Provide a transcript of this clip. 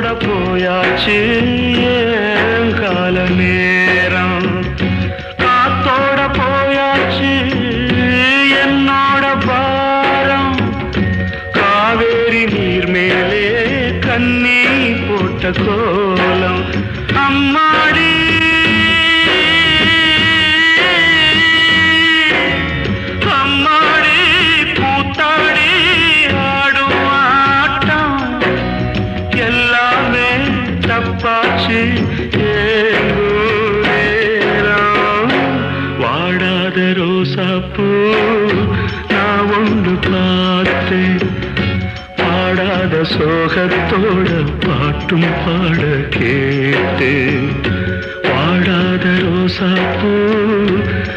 தொட போயாச்சு. ஏன் கால நேரம்? காத்தோட போயாச்சு. என்னோட பாரம். காவேரி நீர் மேலே கண்ணி போட்ட கோலம். வாடாத ரோசாப்பூ நான் ஒன்று பார்த்தேன் பாடாத சோகத்தோட பாட்டும் பாட கேட்டேன் வாடாத ரோசாப்பூ நான்